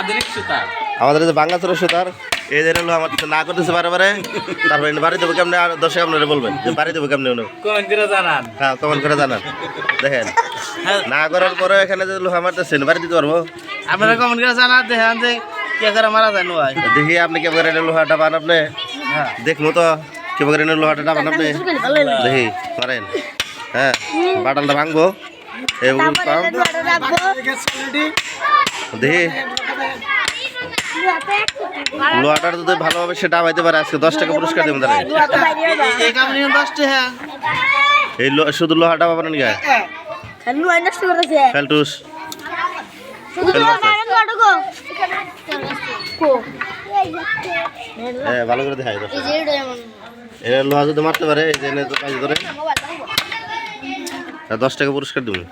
আধুনিক সুতার। আমাদের যে বাঙ্গাচুরের সুতার এই যে হলো আমার না করতেছে বারে বারে। তারপরে বাড়ি দেবো কেমনে? আর দর্শক আপনারা বলবেন যে বাড়ি দেবো কেমনে উনি? কমেন্ট করে জানান। হ্যাঁ কমেন্ট করে জানান। দেখেন হ্যাঁ। না করার পরে এখানে যে লোহা মারতেছেন বাড়ি দিতে পারব? আপনারা কমেন্ট করে জানান দেখেন যে কে করে মারা যায় নয় দেখি আপনি কেমন করে লোহাটা পান আপনি? হ্যাঁ। দেখব তো কেমন করে লোহাটা পান আপনি? দেখি মারেন। হ্যাঁ বাটালটা ভাঙবো। এই বুকুল পাম দেখি। লোহাটা যদি ভালোভাবে সেটা পাইতে পারে, আজকে দশ টাকা পুরস্কার দেবেন তাহলে এই শুধু লোহাটা পাবেন গা ফেলটুস। হ্যাঁ ভালো করে লোহা মারতে পারে যে কাজ দশ টাকা পুরস্কার দেবো।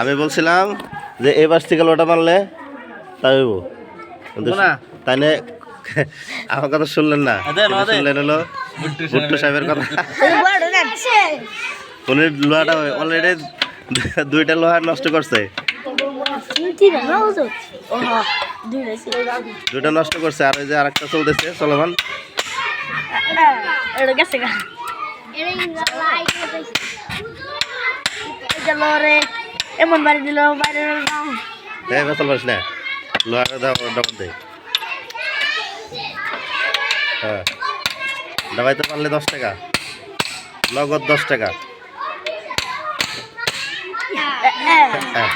আমি বলছিলাম যে এই বাস থেকে লোটা মারলে তাই হইব। না। তাই না। আমার কথা শুনলেন না। শুনলেন হলো ভুট্টু সাহেবের কথা। উনি লোহাটা অলরেডি দুইটা লোহা নষ্ট করছে। দুইটা নষ্ট করছে আর ওই যে আরেকটা চলতেছে চলমান। এমন বাড়ি দিল বাইরে হ্যাঁ বেতল পারিস না। লোহাটা দাও ডাবল দে। হ্যাঁ। ডাবাইতে পারলে দশ টাকা। নগদ দশ টাকা। হ্যাঁ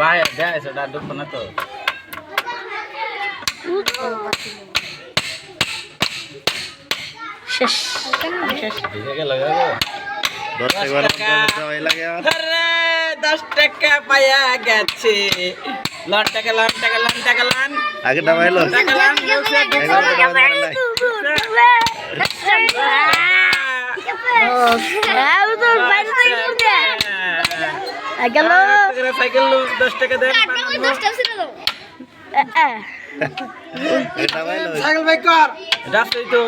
ভাই দেয় সেটা ডুববো না তো। শেষ। শেষ। দশ টাকা পাইয়া গেছে। লন টাকা লন টাকা লন টাকা লন। আগে ডাবাইলো লন। টাকা টাকা সাইকেল দশ টাকা দেন বানানো। আগে ডাবাইলো ডাবছই তো।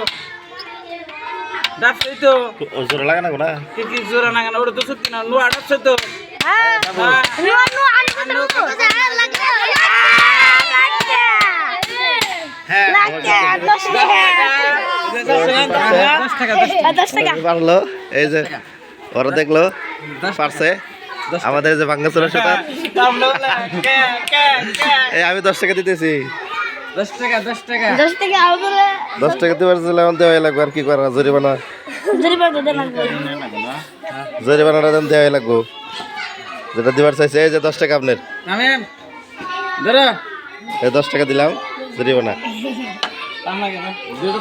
ডাবছই তো। ও জোরে না কোনা কি কি জোরা না? কেন ওটা তো সত্যি না নোয়া ডাবছই তো। হ্যাঁ। হ্যাঁ টাকা। টাকা। পারল এই যে ওরা দেখল পারছে। আমাদের এই যে সেটা। কে, কে। এই আমি দশ টাকা দিতেছি। দশ টাকা দশ টাকা। দশ থেকে দশ টাকা দিবার ছিলাম দেওয়াই লাগবে আর কি করা জরিমানা? জরিমানাটা দেন দেওয়াই লাগবো। যেটা দিবার চাইছে এই যে দশ টাকা আপনার। ধরো। এই দশ টাকা দিলাম জরিমানা।